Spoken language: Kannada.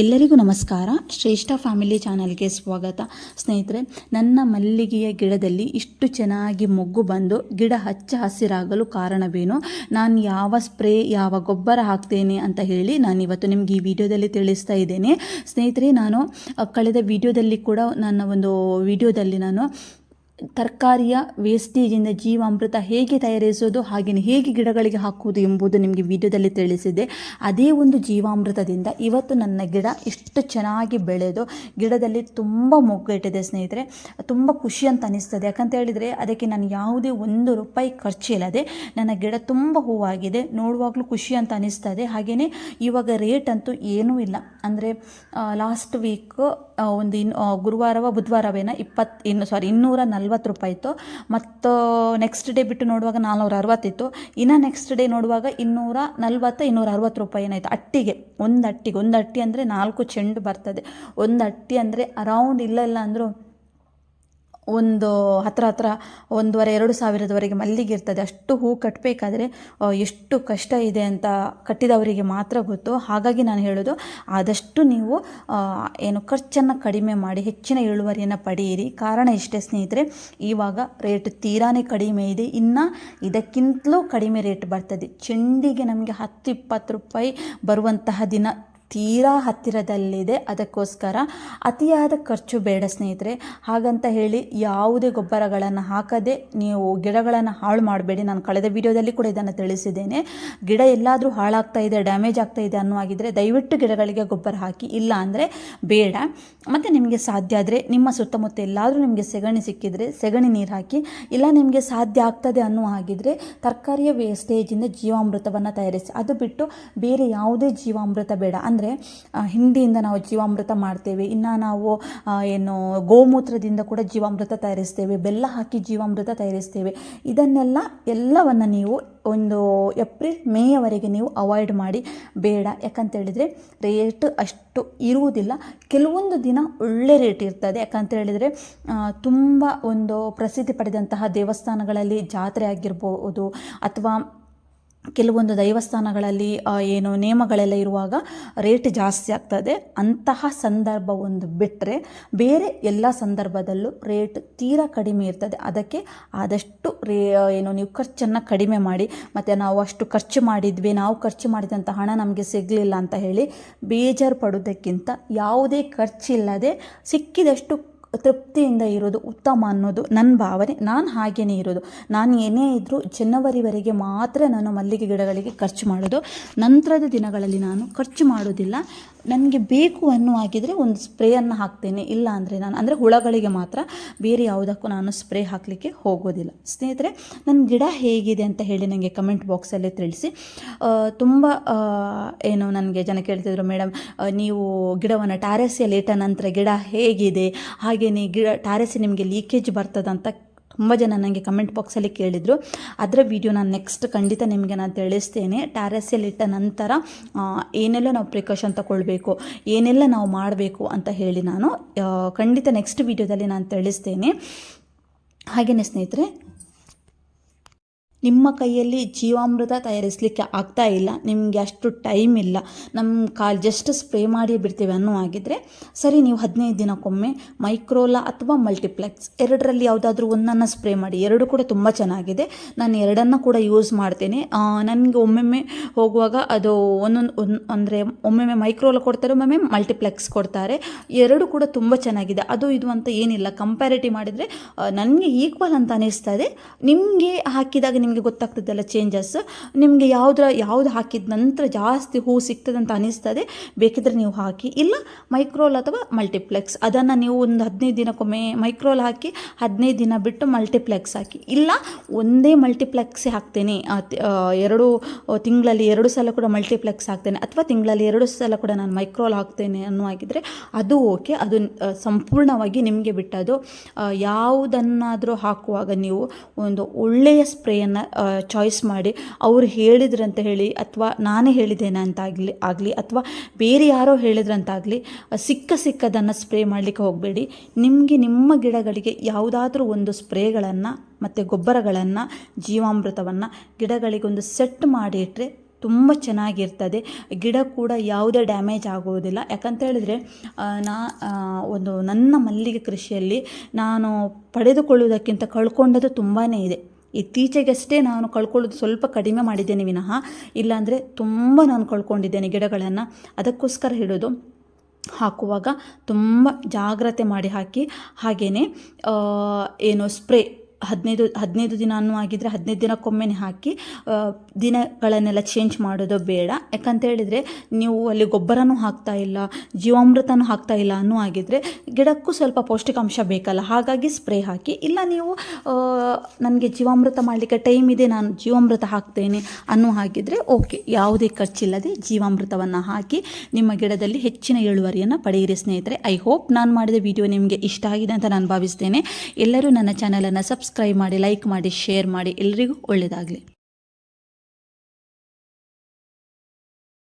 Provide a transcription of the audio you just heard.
ಎಲ್ಲರಿಗೂ ನಮಸ್ಕಾರ. ಶ್ರೇಷ್ಠ ಫ್ಯಾಮಿಲಿ ಚಾನಲ್ಗೆ ಸ್ವಾಗತ. ಸ್ನೇಹಿತರೆ, ನನ್ನ ಮಲ್ಲಿಗೆಯ ಗಿಡದಲ್ಲಿ ಇಷ್ಟು ಚೆನ್ನಾಗಿ ಮೊಗ್ಗು ಬಂದು ಗಿಡ ಹಚ್ಚ ಹಸಿರಾಗಲು ಕಾರಣವೇನು? ನಾನು ಯಾವ ಸ್ಪ್ರೇ, ಯಾವ ಗೊಬ್ಬರ ಹಾಕ್ತೇನೆ ಅಂತ ಹೇಳಿ ನಾನು ಇವತ್ತು ನಿಮಗೆ ಈ ವಿಡಿಯೋದಲ್ಲಿ ತಿಳಿಸ್ತಾ ಇದ್ದೇನೆ. ಸ್ನೇಹಿತರೆ, ನಾನು ಕಳೆದ ವಿಡಿಯೋದಲ್ಲಿ ಕೂಡ ನನ್ನ ಒಂದು ವಿಡಿಯೋದಲ್ಲಿ ನಾನು ತರಕಾರಿಯ ವೇಸ್ಟೇಜಿಂದ ಜೀವಾಮೃತ ಹೇಗೆ ತಯಾರಿಸೋದು ಹಾಗೆಯೇ ಹೇಗೆ ಗಿಡಗಳಿಗೆ ಹಾಕುವುದು ಎಂಬುದು ನಿಮಗೆ ವಿಡಿಯೋದಲ್ಲಿ ತಿಳಿಸಿದೆ. ಅದೇ ಒಂದು ಜೀವಾಮೃತದಿಂದ ಇವತ್ತು ನನ್ನ ಗಿಡ ಇಷ್ಟು ಚೆನ್ನಾಗಿ ಬೆಳೆದು, ಗಿಡದಲ್ಲಿ ತುಂಬ ಮೊಗ್ಗಿಟ್ಟಿದೆ ಸ್ನೇಹಿತರೆ. ತುಂಬ ಖುಷಿ ಅಂತ ಅನಿಸ್ತದೆ. ಯಾಕಂತ ಹೇಳಿದರೆ ಅದಕ್ಕೆ ನಾನು ಯಾವುದೇ ಒಂದು ರೂಪಾಯಿ ಖರ್ಚಿಲ್ಲದೆ ನನ್ನ ಗಿಡ ತುಂಬ ಹೂವಾಗಿದೆ. ನೋಡುವಾಗಲೂ ಖುಷಿ ಅಂತ ಅನಿಸ್ತದೆ. ಹಾಗೆಯೇ ಇವಾಗ ರೇಟ್ ಅಂತೂ ಏನೂ ಇಲ್ಲ. ಅಂದರೆ ಲಾಸ್ಟ್ ವೀಕ್ ಒಂದು ಇನ್ನು ಗುರುವಾರವ, ಬುಧವಾರವೇನ, ಇಪ್ಪತ್ತು, ಇನ್ನು ಸಾರಿ ಇನ್ನೂರ ನಲ್ವತ್ತು ರೂಪಾಯಿ ಇತ್ತು. ಮತ್ತು ನೆಕ್ಸ್ಟ್ ಡೇ ಬಿಟ್ಟು ನೋಡುವಾಗ ನಾನ್ನೂರ ಅರವತ್ತಿತ್ತು. ಇನ್ನು ನೆಕ್ಸ್ಟ್ ಡೇ ನೋಡುವಾಗ ಇನ್ನೂರ ನಲ್ವತ್ತು, ಇನ್ನೂರ ಅರವತ್ತು ರೂಪಾಯಿ ಏನಾಯಿತು? ಅಟ್ಟಿಗೆ. ಒಂದು ಅಟ್ಟಿಗೆ. ಒಂದು ಅಟ್ಟಿ ಅಂದರೆ ನಾಲ್ಕು ಚೆಂಡು ಬರ್ತದೆ. ಒಂದು ಅಟ್ಟಿ ಅಂದರೆ ಅರೌಂಡ್ ಇಲ್ಲ ಇಲ್ಲ ಅಂದರೂ ಒಂದು ಹತ್ರ ಹತ್ರ ಒಂದೂವರೆ, ಎರಡು ಸಾವಿರದವರೆಗೆ ಮಲ್ಲಿಗೆ ಇರ್ತದೆ. ಅಷ್ಟು ಹೂ ಕಟ್ಟಬೇಕಾದ್ರೆ ಎಷ್ಟು ಕಷ್ಟ ಇದೆ ಅಂತ ಕಟ್ಟಿದವರಿಗೆ ಮಾತ್ರ ಗೊತ್ತು. ಹಾಗಾಗಿ ನಾನು ಹೇಳೋದು, ಆದಷ್ಟು ನೀವು ಏನು ಖರ್ಚನ್ನು ಕಡಿಮೆ ಮಾಡಿ, ಹೆಚ್ಚಿನ ಇಳುವರಿಯನ್ನು ಪಡೆಯಿರಿ. ಕಾರಣ ಇಷ್ಟೇ ಸ್ನೇಹಿತರೆ, ಇವಾಗ ರೇಟ್ ತೀರಾನೇ ಕಡಿಮೆ ಇದೆ. ಇನ್ನು ಇದಕ್ಕಿಂತಲೂ ಕಡಿಮೆ ರೇಟ್ ಬರ್ತದೆ. ಚೆಂಡಿಗೆ ನಮಗೆ ಹತ್ತು, ಇಪ್ಪತ್ತು ರೂಪಾಯಿ ಬರುವಂತಹ ದಿನ ತೀರಾ ಹತ್ತಿರದಲ್ಲಿದೆ. ಅದಕ್ಕೋಸ್ಕರ ಅತಿಯಾದ ಖರ್ಚು ಬೇಡ ಸ್ನೇಹಿತರೆ. ಹಾಗಂತ ಹೇಳಿ ಯಾವುದೇ ಗೊಬ್ಬರಗಳನ್ನು ಹಾಕದೆ ನೀವು ಗಿಡಗಳನ್ನು ಹಾಳು ಮಾಡಬೇಡಿ. ನಾನು ಕಳೆದ ವಿಡಿಯೋದಲ್ಲಿ ಕೂಡ ಇದನ್ನು ತಿಳಿಸಿದ್ದೇನೆ. ಗಿಡ ಎಲ್ಲಾದರೂ ಹಾಳಾಗ್ತಾ ಇದೆ, ಡ್ಯಾಮೇಜ್ ಆಗ್ತಾ ಇದೆ ಅನ್ನುವಾಗಿದ್ದರೆ ದಯವಿಟ್ಟು ಗಿಡಗಳಿಗೆ ಗೊಬ್ಬರ ಹಾಕಿ. ಇಲ್ಲ ಅಂದರೆ ಬೇಡ. ಮತ್ತು ನಿಮಗೆ ಸಾಧ್ಯ ಆದರೆ ನಿಮ್ಮ ಸುತ್ತಮುತ್ತ ಎಲ್ಲಾದರೂ ನಿಮಗೆ ಸೆಗಣಿ ಸಿಕ್ಕಿದರೆ ಸೆಗಣಿ ನೀರು ಹಾಕಿ. ಇಲ್ಲ ನಿಮಗೆ ಸಾಧ್ಯ ಆಗ್ತದೆ ಅನ್ನುವ ಹಾಗಿದ್ರೆ ತರಕಾರಿಯ ವೇಸ್ಟೇಜಿಂದ ಜೀವಾಮೃತವನ್ನು ತಯಾರಿಸಿ. ಅದು ಬಿಟ್ಟು ಬೇರೆ ಯಾವುದೇ ಜೀವಾಮೃತ ಬೇಡ. ಅಂದರೆ ಹಿಂಡಿಯಿಂದ ನಾವು ಜೀವಾಮೃತ ಮಾಡ್ತೇವೆ. ಇನ್ನು ನಾವು ಏನು, ಗೋಮೂತ್ರದಿಂದ ಕೂಡ ಜೀವಾಮೃತ ತಯಾರಿಸ್ತೇವೆ. ಬೆಲ್ಲ ಹಾಕಿ ಜೀವಾಮೃತ ತಯಾರಿಸ್ತೇವೆ. ಇದನ್ನೆಲ್ಲ ಎಲ್ಲವನ್ನು ನೀವು ಒಂದು ಏಪ್ರಿಲ್ ಮೇಯವರೆಗೆ ನೀವು ಅವಾಯ್ಡ್ ಮಾಡಿ, ಬೇಡ. ಯಾಕಂತೇಳಿದರೆ, ರೇಟ್ ಅಷ್ಟು ಇರುವುದಿಲ್ಲ. ಕೆಲವೊಂದು ದಿನ ಒಳ್ಳೆ ರೇಟ್ ಇರ್ತದೆ. ಯಾಕಂತ ಹೇಳಿದರೆ ತುಂಬ ಒಂದು ಪ್ರಸಿದ್ಧಿ ಪಡೆದಂತಹ ದೇವಸ್ಥಾನಗಳಲ್ಲಿ ಜಾತ್ರೆ ಆಗಿರ್ಬೋದು, ಅಥವಾ ಕೆಲವೊಂದು ದೈವಸ್ಥಾನಗಳಲ್ಲಿ ಏನು ನಿಯಮಗಳೆಲ್ಲ ಇರುವಾಗ ರೇಟ್ ಜಾಸ್ತಿ ಆಗ್ತದೆ. ಅಂತಹ ಸಂದರ್ಭ ಒಂದು ಬಿಟ್ಟರೆ ಬೇರೆ ಎಲ್ಲ ಸಂದರ್ಭದಲ್ಲೂ ರೇಟ್ ತೀರಾ ಕಡಿಮೆ ಇರ್ತದೆ. ಅದಕ್ಕೆ ಆದಷ್ಟು ರೇ ಏನು ನೀವು ಖರ್ಚನ್ನು ಕಡಿಮೆ ಮಾಡಿ, ಮತ್ತು ನಾವು ಅಷ್ಟು ಖರ್ಚು ಮಾಡಿದ್ವಿ, ನಾವು ಖರ್ಚು ಮಾಡಿದಂಥ ಹಣ ನಮಗೆ ಸಿಗಲಿಲ್ಲ ಅಂತ ಹೇಳಿ ಬೇಜಾರು ಪಡೋದಕ್ಕಿಂತ ಯಾವುದೇ ಖರ್ಚಿಲ್ಲದೆ ಸಿಕ್ಕಿದಷ್ಟು ತೃಪ್ತಿಯಿಂದ ಇರೋದು ಉತ್ತಮ ಅನ್ನೋದು ನನ್ನ ಭಾವನೆ. ನಾನು ಹಾಗೇನೇ ಇರೋದು. ನಾನು ಏನೇ ಇದ್ದರೂ ಜನವರಿವರೆಗೆ ಮಾತ್ರ ನಾನು ಮಲ್ಲಿಗೆ ಗಿಡಗಳಿಗೆ ಖರ್ಚು ಮಾಡೋದು. ನಂತರದ ದಿನಗಳಲ್ಲಿ ನಾನು ಖರ್ಚು ಮಾಡೋದಿಲ್ಲ. ನನಗೆ ಬೇಕು ಅನ್ನುವಾಗಿದ್ದರೆ ಒಂದು ಸ್ಪ್ರೇಯನ್ನು ಹಾಕ್ತೇನೆ. ಇಲ್ಲ ಅಂದರೆ ನಾನು, ಅಂದರೆ ಹುಳಗಳಿಗೆ ಮಾತ್ರ ಬೇರೆ ಯಾವುದಕ್ಕೂ ನಾನು ಸ್ಪ್ರೇ ಹಾಕಲಿಕ್ಕೆ ಹೋಗೋದಿಲ್ಲ. ಸ್ನೇಹಿತರೆ ನನ್ನ ಗಿಡ ಹೇಗಿದೆ ಅಂತ ಹೇಳಿ ನನಗೆ ಕಮೆಂಟ್ ಬಾಕ್ಸಲ್ಲೇ ತಿಳಿಸಿ. ತುಂಬ ಏನು ನನಗೆ ಜನ ಕೇಳ್ತಿದ್ರು ಮೇಡಮ್ ನೀವು ಗಿಡವನ್ನು ಟ್ಯಾರೆಸಿಯಲ್ಲಿ ಇಟ್ಟ ನಂತರ ಗಿಡ ಹೇಗಿದೆ? ಹಾಗೆಯೇ ಗಿಡ ಟ್ಯಾರೆಸಿ ನಿಮಗೆ ಲೀಕೇಜ್ ಬರ್ತದಂತ ತುಂಬ ಜನ ನನಗೆ ಕಮೆಂಟ್ ಬಾಕ್ಸಲ್ಲಿ ಕೇಳಿದರು. ಅದರ ವಿಡಿಯೋ ನಾನು ನೆಕ್ಸ್ಟ್ ಖಂಡಿತ ನಿಮಗೆ ನಾನು ತಿಳಿಸ್ತೇನೆ. ಟ್ಯಾರೆಸಲ್ಲಿಟ್ಟ ನಂತರ ಏನೆಲ್ಲ ನಾವು ಪ್ರಿಕಾಷನ್ ತಗೊಳ್ಬೇಕು, ಏನೆಲ್ಲ ನಾವು ಮಾಡಬೇಕು ಅಂತ ಹೇಳಿ ನಾನು ಖಂಡಿತ ನೆಕ್ಸ್ಟ್ ವಿಡಿಯೋದಲ್ಲಿ ನಾನು ತಿಳಿಸ್ತೇನೆ. ಹಾಗೆಯೇ ಸ್ನೇಹಿತರೆ ನಿಮ್ಮ ಕೈಯಲ್ಲಿ ಜೀವಾಮೃತ ತಯಾರಿಸಲಿಕ್ಕೆ ಆಗ್ತಾ ಇಲ್ಲ, ನಿಮಗೆ ಅಷ್ಟು ಟೈಮ್ ಇಲ್ಲ ನಮ್ಮ ಕಾಲು ಜಸ್ಟ್ ಸ್ಪ್ರೇ ಮಾಡಿ ಬಿಡ್ತೀವಿ ಅನ್ನೋ ಆಗಿದ್ದರೆ ಸರಿ, ನೀವು ಹದಿನೈದು ದಿನಕ್ಕೊಮ್ಮೆ ಮೈಕ್ರೋಲಾ ಅಥವಾ ಮಲ್ಟಿಪ್ಲೆಕ್ಸ್ ಎರಡರಲ್ಲಿ ಯಾವುದಾದ್ರೂ ಒಂದನ್ನು ಸ್ಪ್ರೇ ಮಾಡಿ, ಎರಡು ಕೂಡ ತುಂಬ ಚೆನ್ನಾಗಿದೆ, ನಾನು ಎರಡನ್ನು ಕೂಡ ಯೂಸ್ ಮಾಡ್ತೇನೆ. ನನಗೆ ಒಮ್ಮೊಮ್ಮೆ ಹೋಗುವಾಗ ಅದು ಒಂದೊಂದು, ಒಂದು, ಅಂದರೆ ಒಮ್ಮೊಮ್ಮೆ ಮೈಕ್ರೋಲಾ ಕೊಡ್ತಾರೆ, ಒಮ್ಮೊಮ್ಮೆ ಮಲ್ಟಿಪ್ಲೆಕ್ಸ್ ಕೊಡ್ತಾರೆ, ಎರಡು ಕೂಡ ತುಂಬ ಚೆನ್ನಾಗಿದೆ. ಅದು ಇದು ಅಂತ ಏನಿಲ್ಲ ಕಂಪ್ಯಾರಿಟಿವ್ ಮಾಡಿದರೆ ನನಗೆ ಈಕ್ವಲ್ ಅಂತ ಅನಿಸ್ತದೆ ನಿಮಗೆ ಹಾಕಿದಾಗ ನಿಮಗೆ ಗೊತ್ತಾಗ್ತದಲ್ಲ ಚೇಂಜಸ್ ನಿಮಗೆ ಯಾವುದರ, ಯಾವುದು ಹಾಕಿದ ನಂತರ ಜಾಸ್ತಿ ಹೂ ಸಿಗ್ತದೆ ಅಂತ ಅನಿಸ್ತದೆ. ಬೇಕಿದ್ರೆ ನೀವು ಹಾಕಿ, ಇಲ್ಲ ಮೈಕ್ರೋಲ್ ಅಥವಾ ಮಲ್ಟಿಪ್ಲೆಕ್ಸ್ ಅದನ್ನು ನೀವು ಒಂದು ಹದಿನೈದು ದಿನಕ್ಕೊಮ್ಮೆ ಮೈಕ್ರೋಲ್ ಹಾಕಿ, ಹದಿನೈದು ದಿನ ಬಿಟ್ಟು ಮಲ್ಟಿಪ್ಲೆಕ್ಸ್ ಹಾಕಿ. ಇಲ್ಲ, ಒಂದೇ ಮಲ್ಟಿಪ್ಲೆಕ್ಸೇ ಹಾಕ್ತೇನೆ. ಎರಡು ತಿಂಗಳಲ್ಲಿ ಎರಡು ಸಲ ಕೂಡ ಮಲ್ಟಿಪ್ಲೆಕ್ಸ್ ಹಾಕ್ತೇನೆ. ಅಥವಾ ತಿಂಗಳಲ್ಲಿ ಎರಡು ಸಲ ಕೂಡ ನಾನು ಮೈಕ್ರೋಲ್ ಹಾಕ್ತೇನೆ ಅನ್ನುವಾಗಿದ್ದರೆ ಅದು ಓಕೆ. ಅದು ಸಂಪೂರ್ಣವಾಗಿ ನಿಮಗೆ ಬಿಟ್ಟದು ಯಾವುದನ್ನಾದರೂ ಹಾಕುವಾಗ ನೀವು ಒಂದು ಒಳ್ಳೆಯ ಸ್ಪ್ರೇಯನ್ನು ಚಾಯ್ಸ್ ಮಾಡಿ ಅವರು ಹೇಳಿದ್ರಂತ ಹೇಳಿ ಅಥವಾ ನಾನೇ ಹೇಳಿದ್ದೇನೆ ಅಂತ ಆಗಲಿ ಅಥವಾ ಬೇರೆ ಯಾರೋ ಹೇಳಿದ್ರಂತಾಗಲಿ ಸಿಕ್ಕ ಸಿಕ್ಕದನ್ನು ಸ್ಪ್ರೇ ಮಾಡಲಿಕ್ಕೆ ಹೋಗಬೇಡಿ. ನಿಮಗೆ ನಿಮ್ಮ ಗಿಡಗಳಿಗೆ ಯಾವುದಾದ್ರೂ ಒಂದು ಸ್ಪ್ರೇಗಳನ್ನು ಮತ್ತು ಗೊಬ್ಬರಗಳನ್ನು, ಜೀವಾಮೃತವನ್ನು ಗಿಡಗಳಿಗೊಂದು ಸೆಟ್ ಮಾಡಿ ಇಟ್ಟರೆ ತುಂಬ ಚೆನ್ನಾಗಿರ್ತದೆ. ಗಿಡ ಕೂಡ ಯಾವುದೇ ಡ್ಯಾಮೇಜ್ ಆಗುವುದಿಲ್ಲ. ಯಾಕಂತ ಹೇಳಿದರೆ ನಾ ಒಂದು ನನ್ನ ಮಲ್ಲಿಗೆ ಕೃಷಿಯಲ್ಲಿ ನಾನು ಪಡೆದುಕೊಳ್ಳುವುದಕ್ಕಿಂತ ಕಳ್ಕೊಂಡದ್ದು ತುಂಬಾ ಇದೆ. ಇತ್ತೀಚೆಗಷ್ಟೇ ನಾನು ಕಳ್ಕೊಳ್ಳೋದು ಸ್ವಲ್ಪ ಕಡಿಮೆ ಮಾಡಿದ್ದೇನೆ ವಿನಃ. ಇಲ್ಲಾಂದರೆ ತುಂಬ ನಾನು ಕಳ್ಕೊಂಡಿದ್ದೇನೆ ಗಿಡಗಳನ್ನು. ಅದಕ್ಕೋಸ್ಕರ ಹಿಡಿದು ಹಾಕುವಾಗ ತುಂಬ ಜಾಗ್ರತೆ ಮಾಡಿ ಹಾಕಿ. ಹಾಗೆಯೇ ಏನು, ಸ್ಪ್ರೇ ಹದಿನೈದು ಹದಿನೈದು ದಿನ ಅನ್ನೋ ಆಗಿದ್ದರೆ ಹದಿನೈದು ದಿನಕ್ಕೊಮ್ಮೆನೇ ಹಾಕಿ ದಿನಗಳನ್ನೆಲ್ಲ ಚೇಂಜ್ ಮಾಡೋದು ಬೇಡ. ಯಾಕಂತ ಹೇಳಿದರೆ ನೀವು ಅಲ್ಲಿ ಗೊಬ್ಬರನೂ ಹಾಕ್ತಾ ಇಲ್ಲ, ಜೀವಾಮೃತನೂ ಹಾಕ್ತಾ ಇಲ್ಲ ಅನ್ನೂ ಆಗಿದ್ದರೆ ಗಿಡಕ್ಕೂ ಸ್ವಲ್ಪ ಪೌಷ್ಟಿಕಾಂಶ ಬೇಕಲ್ಲ. ಹಾಗಾಗಿ ಸ್ಪ್ರೇ ಹಾಕಿ. ಇಲ್ಲ ನೀವು ನನಗೆ ಜೀವಾಮೃತ ಮಾಡಲಿಕ್ಕೆ ಟೈಮ್ ಇದೆ, ನಾನು ಜೀವಾಮೃತ ಹಾಕ್ತೇನೆ ಅನ್ನೋ ಹಾಗಿದ್ರೆ ಓಕೆ ಯಾವುದೇ ಖರ್ಚಿಲ್ಲದೆ ಜೀವಾಮೃತವನ್ನು ಹಾಕಿ ನಿಮ್ಮ ಗಿಡದಲ್ಲಿ ಹೆಚ್ಚಿನ ಇಳುವರಿಯನ್ನು ಪಡೆಯಿರಿ ಸ್ನೇಹಿತರೆ. ಐ ಹೋಪ್ ನಾನು ಮಾಡಿದ ವಿಡಿಯೋ ನಿಮಗೆ ಇಷ್ಟ ಆಗಿದೆ ಅಂತ ನಾನು ಭಾವಿಸ್ತೇನೆ. ಎಲ್ಲರೂ ನನ್ನ ಚಾನಲನ್ನು ಸಬ್ಸ್ಕ್ರೈಬ್ ಮಾಡಿ ಲೈಕ್ ಮಾಡಿ ಶೇರ್ ಮಾಡಿ ಎಲ್ಲರಿಗೂ ಒಳ್ಳೆಯದಾಗಲಿ